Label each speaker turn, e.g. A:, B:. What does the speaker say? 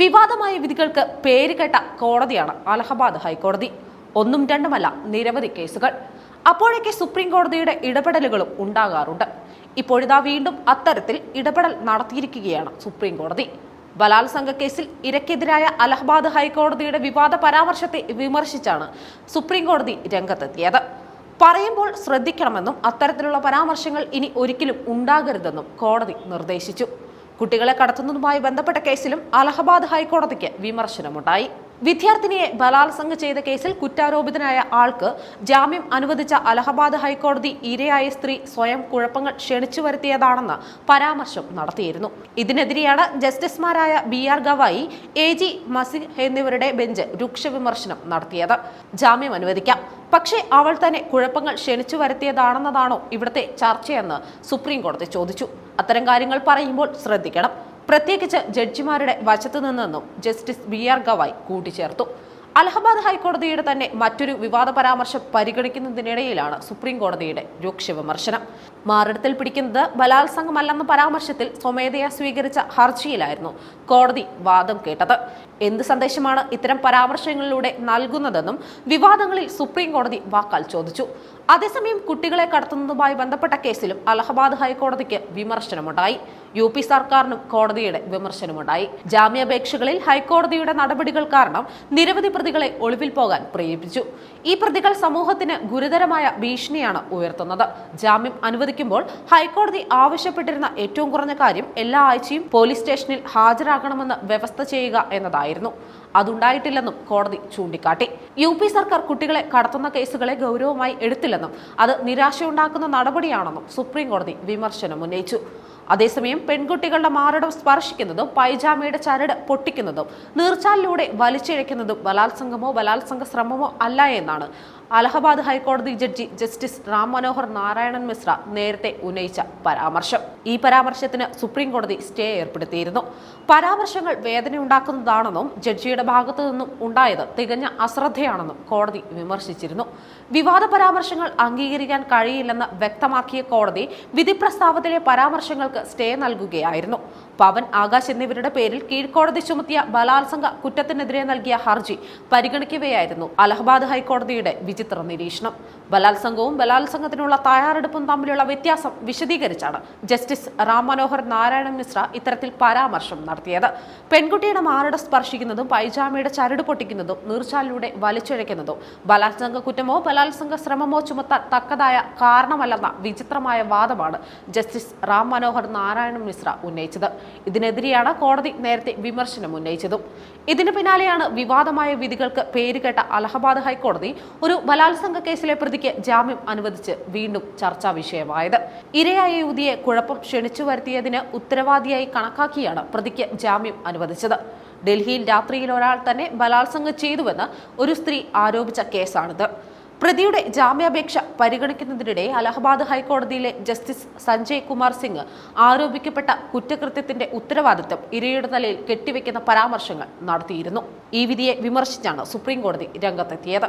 A: വിവാദമായ വിധികൾക്ക് പേരുകേട്ട കോടതിയാണ് അലഹബാദ് ഹൈക്കോടതി. ഒന്നും രണ്ടുമല്ല നിരവധി കേസുകൾ. അപ്പോഴൊക്കെ സുപ്രീം കോടതിയുടെ ഇടപെടലുകളും ഉണ്ടാകാറുണ്ട്. ഇപ്പോഴിതാ വീണ്ടും അത്തരത്തിൽ ഇടപെടൽ നടത്തിയിരിക്കുകയാണ് സുപ്രീം കോടതി. ബലാത്സംഗ കേസിൽ ഇരക്കെതിരായ അലഹബാദ് ഹൈക്കോടതിയുടെ വിവാദ പരാമർശത്തെ വിമർശിച്ചാണ് സുപ്രീം കോടതി രംഗത്തെത്തിയത്. പറയുമ്പോൾ ശ്രദ്ധിക്കണമെന്നും അത്തരത്തിലുള്ള പരാമർശങ്ങൾ ഇനി ഒരിക്കലും ഉണ്ടാകരുതെന്നും കോടതി നിർദ്ദേശിച്ചു. കുട്ടികളെ കടത്തുന്നതുമായി ബന്ധപ്പെട്ട കേസിലും അലഹബാദ് ഹൈക്കോടതിക്ക് വിമർശനമുണ്ടായി. വിദ്യാർത്ഥിനിയെ ബലാത്സംഗ ചെയ്ത കേസിൽ കുറ്റാരോപിതനായ ആൾക്ക് ജാമ്യം അനുവദിച്ച അലഹബാദ് ഹൈക്കോടതി ഇരയായ സ്ത്രീ സ്വയം കുഴപ്പങ്ങൾ ക്ഷണിച്ചു വരുത്തിയതാണെന്ന് പരാമർശം നടത്തിയിരുന്നു. ഇതിനെതിരെയാണ് ജസ്റ്റിസുമാരായ B R Gavai A G Masih എന്നിവരുടെ ബെഞ്ച് രൂക്ഷ വിമർശനം നടത്തിയത്. ജാമ്യം അനുവദിക്കാം. പക്ഷേ അവൾ തന്നെ കുഴപ്പങ്ങൾ ക്ഷണിച്ചു വരുത്തിയതാണെന്നതാണോ ഇവിടുത്തെ ചർച്ചയെന്ന് സുപ്രീം കോടതി ചോദിച്ചു. അത്തരം കാര്യങ്ങൾ പറയുമ്പോൾ ശ്രദ്ധിക്കണം. പ്രത്യേകിച്ച് ജഡ്ജിമാരുടെ വശത്തു നിന്നെന്നും ജസ്റ്റിസ് ബി ആർ ഗവായ് കൂട്ടിച്ചേർത്തു. അലഹബാദ് ഹൈക്കോടതിയുടെ തന്നെ മറ്റൊരു വിവാദ പരാമർശം പരിഗണിക്കുന്നതിനിടയിലാണ് സുപ്രീം കോടതിയുടെ രൂക്ഷ വിമർശനം. മാറിടത്തിൽ പിടിക്കുന്നത് ബലാത്സംഗമല്ലെന്ന പരാമർശത്തിൽ സ്വമേധയാ സ്വീകരിച്ച ഹർജിയിലായിരുന്നു കോടതി വാദം കേട്ടത്. എന്ത് സന്ദേശമാണ് ഇത്തരം പരാമർശങ്ങളിലൂടെ നൽകുന്നതെന്നും വിവാദങ്ങളിൽ സുപ്രീം കോടതി വാക്കാൽ ചോദിച്ചു. അതേസമയം കുട്ടികളെ കടത്തുന്നതുമായി ബന്ധപ്പെട്ട കേസിലും അലഹബാദ് ഹൈക്കോടതിക്ക് വിമർശനമുണ്ടായി. യു പി സർക്കാരിനും കോടതിയുടെ വിമർശനമുണ്ടായി. ജാമ്യാപേക്ഷകളിൽ ഹൈക്കോടതിയുടെ നടപടികൾ കാരണം നിരവധി പ്രതികളെ ഒളിവിൽ പോകാൻ പ്രേരിപ്പിച്ചു. ഈ പ്രതികൾ സമൂഹത്തിന് ഗുരുതരമായ ഭീഷണിയാണ് ഉയർത്തുന്നത്. ജാമ്യം അനുവദിക്കുമ്പോൾ ഹൈക്കോടതി ആവശ്യപ്പെട്ടിരുന്ന ഏറ്റവും കുറഞ്ഞ കാര്യം എല്ലാ ആഴ്ചയും പോലീസ് സ്റ്റേഷനിൽ ഹാജരാകണമെന്ന് വ്യവസ്ഥ ചെയ്യുക എന്നതായിരുന്നു. അതുണ്ടായിട്ടില്ലെന്നും കോടതി ചൂണ്ടിക്കാട്ടി. യു പി സർക്കാർ കുട്ടികളെ കടത്തുന്ന കേസുകളെ ഗൗരവമായി എടുത്തില്ലെന്നും അത് നിരാശയുണ്ടാക്കുന്ന നടപടിയാണെന്നും സുപ്രീം കോടതി വിമർശനം ഉന്നയിച്ചു അതേസമയം പെൺകുട്ടികളുടെ മാറിടം സ്പർശിക്കുന്നതും പൈജാമയുടെ ചരട് പൊട്ടിക്കുന്നതും നീർച്ചാലിലൂടെ വലിച്ചിഴയ്ക്കുന്നതും ബലാത്സംഗമോ ബലാത്സംഗ ശ്രമമോ അല്ല എന്നാണ് അലഹബാദ് ഹൈക്കോടതി ജഡ്ജി ജസ്റ്റിസ് റാം മനോഹർ നാരായണൻ മിശ്ര നേരത്തെ ഉന്നയിച്ച പരാമർശം. ഈ പരാമർശത്തിന് സുപ്രീം കോടതി സ്റ്റേ ഏർപ്പെടുത്തിയിരുന്നു. പരാമർശങ്ങൾ വേദനയുണ്ടാക്കുന്നതാണെന്നും ജഡ്ജിയുടെ ഭാഗത്തു നിന്നും ഉണ്ടായത് തികഞ്ഞ അശ്രദ്ധയാണെന്നും കോടതി വിമർശിച്ചിരുന്നു. വിവാദ പരാമർശങ്ങൾ അംഗീകരിക്കാൻ കഴിയില്ലെന്ന് വ്യക്തമാക്കിയ കോടതി വിധി പ്രസ്താവത്തിലെ പരാമർശങ്ങൾക്ക് സ്റ്റേ നൽകുകയായിരുന്നു. പവൻ ആകാശ് എന്നിവരുടെ പേരിൽ കീഴ്ക്കോടതി ചുമത്തിയ ബലാത്സംഗ കുറ്റത്തിനെതിരെ നൽകിയ ഹർജി പരിഗണിക്കവെയായിരുന്നു അലഹബാദ് ഹൈക്കോടതിയുടെ വിചിത്ര നിരീക്ഷണം. ബലാത്സംഗവും ബലാത്സംഗത്തിനുള്ള തയ്യാറെടുപ്പും തമ്മിലുള്ള വ്യത്യാസം വിശദീകരിച്ചാണ് ജസ്റ്റിസ് റാം മനോഹർ നാരായണൻ മിശ്ര ഇത്തരത്തിൽ പരാമർശം നടത്തിയത്. പെൺകുട്ടിയുടെ മാറിട സ്പർശിക്കുന്നതും പൈജാമയുടെ ചരട് പൊട്ടിക്കുന്നതും നീർച്ചാലിലൂടെ വലിച്ചിഴയ്ക്കുന്നതും ബലാത്സംഗ കുറ്റമോ ബലാത്സംഗ ശ്രമമോ ചുമത്താൻ തക്കതായ കാരണമല്ലെന്ന വിചിത്രമായ വാദമാണ് ജസ്റ്റിസ് റാം മനോഹർ നാരായണൻ മിശ്ര ഉന്നയിച്ചത്. ഇതിനെതിരെയാണ് കോടതി നേരത്തെ വിമർശനം ഉന്നയിച്ചതും. ഇതിനു പിന്നാലെയാണ് വിവാദമായ വിധികൾക്ക് പേരുകേട്ട അലഹബാദ് ഹൈക്കോടതി ഒരു ബലാത്സംഗ കേസിലെ പ്രതിക്ക് ജാമ്യം അനുവദിച്ച് വീണ്ടും ചർച്ചാ വിഷയമായത്. ഇരയായ യുവതിയെ കുഴപ്പം ക്ഷണിച്ചു വരുത്തിയതിന് ഉത്തരവാദിയായി കണക്കാക്കിയാണ് പ്രതിക്ക് ജാമ്യം അനുവദിച്ചത്. ഡൽഹിയിൽ രാത്രിയിൽ ഒരാൾ തന്നെ ബലാത്സംഗം ചെയ്തുവെന്ന് ഒരു സ്ത്രീ ആരോപിച്ച കേസാണിത്. പ്രതിയുടെ ജാമ്യാപേക്ഷ പരിഗണിക്കുന്നതിനിടെ അലഹബാദ് ഹൈക്കോടതിയിലെ ജസ്റ്റിസ് സഞ്ജയ് കുമാർ സിംഗ് ആരോപിക്കപ്പെട്ട കുറ്റകൃത്യത്തിന്റെ ഉത്തരവാദിത്വം ഇരയുടെ തലയിൽ കെട്ടിവെക്കുന്ന പരാമർശങ്ങൾ നടത്തിയിരുന്നു. ഈ വിധിയെ വിമർശിച്ചാണ് സുപ്രീം കോടതി രംഗത്തെത്തിയത്.